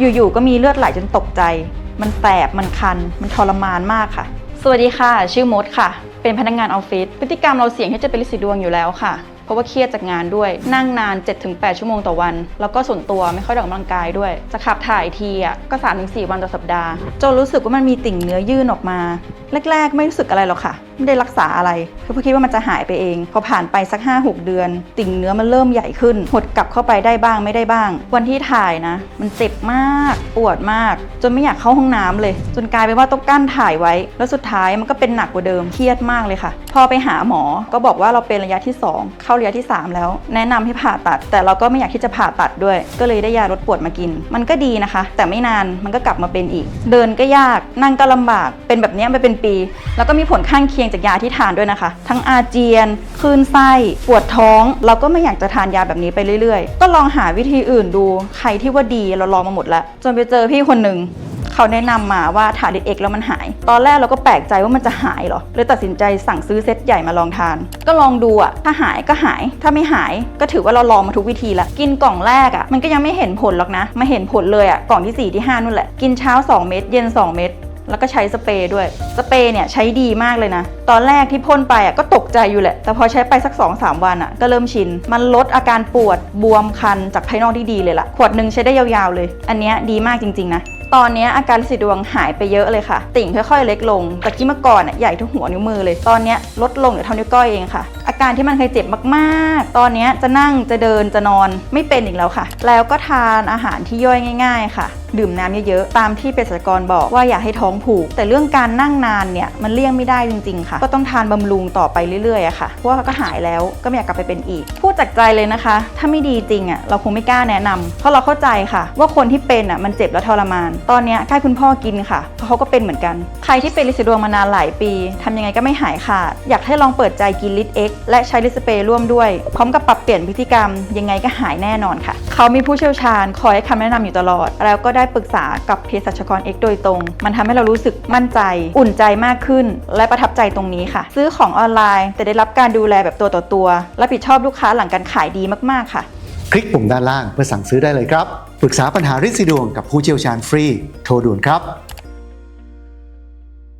อยู่ๆก็มีเลือดไหลจนตกใจ มันแสบมันคัน มันทรมานมากค่ะ สวัสดีค่ะ ชื่อมดค่ะ เป็นพนักงานออฟฟิศพฤติกรรมเราเสี่ยงที่จะเป็นลินสีดวงอยู่แล้วค่ะ ราะว่าเครียดจากงานด้วย นั่งนาน 7-8 ชั่วโมงต่อวัน แล้วก็ส่วนตัวไม่ค่อยออกกำลังกายด้วย จะขับถ่ายทีอะก็ 3-4 วันต่อสัปดาห์ จนรู้สึกว่ามันมีติ่งเนื้อยื่นออกมา แรก ๆ ไม่รู้สึกอะไรหรอกค่ะ ไม่ได้รักษาอะไรคือเพราคิดว่ามันจะหายไปเอง พอผ่านไปสัก 5-6 เดือน ติ่งเนื้อมันเริ่มใหญ่ขึ้น หดกลับเข้าไปได้บ้างไม่ได้บ้าง วันที่ถ่ายนะ มันเจ็บมาก ปวดมาก จนไม่อยากเข้าห้องน้ำเลย จนกลายเป็นว่าต้องกั้นถ่ายไว้ แล้วสุดท้ายมันก็เป็นหนักกว่าเดิม เครียดมากเลยค่ะ พอไปหาหมอ ก็บอกว่าเราเป็นระยะที่ 2 เข้าระยะที่ 3 แล้ว แนะนำให้ผ่าตัด แต่เราก็ไม่อยากที่จะผ่าตัดด้วย ก็เลยได้ยาลดปวดมากิน มันก็ดีนะคะ แต่ไม่นานมันก็กลับมาเป็นอีก เดินก็ยากนั่งก็ลำบาก เป็นแบบนี้ไปเป็นปี แล้วก็มีผลข้างเคียงจากยาที่ทานด้วยนะคะ ทั้งอาเจียนคลื่นไส้ปวดท้อง เราก็ไม่อยากจะทานยาแบบนี้ไปเรื่อยๆ ก็ลองหาวิธีอื่นดูใครที่ว่าดีเราลองมาหมดแล้ว จนไปเจอพี่คนหนึ่ง เขาแนะนำมาว่าทานดิเอ็กแล้วมันหาย ตอนแรกเราก็แปลกใจว่ามันจะหายเหรอเลยตัดสินใจสั่งซื้อเซตใหญ่มาลองทาน ก็ลองดูอะถ้าหายก็หาย ถ้าไม่หายก็ถือว่าเราลองมาทุกวิธีล้วกินกล่องแรกอะมันก็ยังไม่เห็นผลหรอกนะ มาเห็นผลเลยอะกล่องที่ 4 ที่ 5นู่นแหละ กินเช้า 2 เม็ดเย็น 2 เม็ดแล้วก็ใช้สเปรย์ด้วย สเปรย์เนี่ยใช้ดีมากเลยนะ ตอนแรกที่พ่นไปอะก็ตกใจอยู่แหละ แต่พอใช้ไปสัก 2-3 วันอะก็เริ่มชิน มันลดอาการปวดบวมคันจากภายนอกที่ดีเลยล่ะ ขวดหนึ่งใช้ได้ยาวๆเลย อันเนี้ยดีมากจริงๆนะ ตอนนี้อาการลินสีดวงหายไปเยอะเลยค่ะ ติ่งค่อยๆเล็กลงแต่กี้เมื่อก่อนอะใหญ่ทุกหัวนิ้วมือเลย ตอนนี้ลดลงเหลือเท่านิ้วก้อยเองค่ะ อาการที่มันเคยเจ็บมากๆ ตอนนี้จะนั่งจะเดินจะนอนไม่เป็นอีกแล้วค่ะ แล้วก็ทานอาหารที่ย่อยง่าย ๆ ค่ะดื่มน้ำเยอะๆ ตามที่เภสัชกรบอกว่าอย่าให้ท้องผูก แต่เรื่องการนั่งนานเนี่ยมันเลี่ยงไม่ได้จริงๆค่ะ ก็ต้องทานบำรุงต่อไปเรื่อยๆอะค่ะ เพราะว่าก็หายแล้วก็ไม่อยากกลับไปเป็นอีก พูดจากใจเลยนะคะ ถ้าไม่ดีจริงอะเราคงไม่กล้าแนะนำเพราะเราเข้าใจค่ะ ว่าคนที่เป็นอะมันเจ็บและทรมาน ตอนเนี้ยใกล้คุณพ่อกินค่ะเพราะเขาก็เป็นเหมือนกัน ใครที่เป็นลินสีดวงมานานหลายปีทำยังไงก็ไม่หายขาด อยากให้ลองเปิดใจกินลิตเอ็กและใช้ลิสเปรย์ร่วมด้วย พร้อมกับปรับเปลี่ยนพฤติกรรมยังไงก็หายแน่นอนค่ะเขามีผู้เชี่ยวชาญคอยให้คำแนะนำอยู่ตลอด แล้วก็ได้ปรึกษากับเภสัชกรเอกโดยตรง มันทำให้เรารู้สึกมั่นใจ อุ่นใจมากขึ้น และประทับใจตรงนี้ค่ะ ซื้อของออนไลน์แต่ได้รับการดูแลแบบตัวต่อตัวรับผิดชอบลูกค้าหลังการขายดีมากๆค่ะ คลิกปุ่มด้านล่างเพื่อสั่งซื้อได้เลยครับ ปรึกษาปัญหาริดสีดวงกับผู้เชี่ยวชาญฟรี โทรด่วนครับ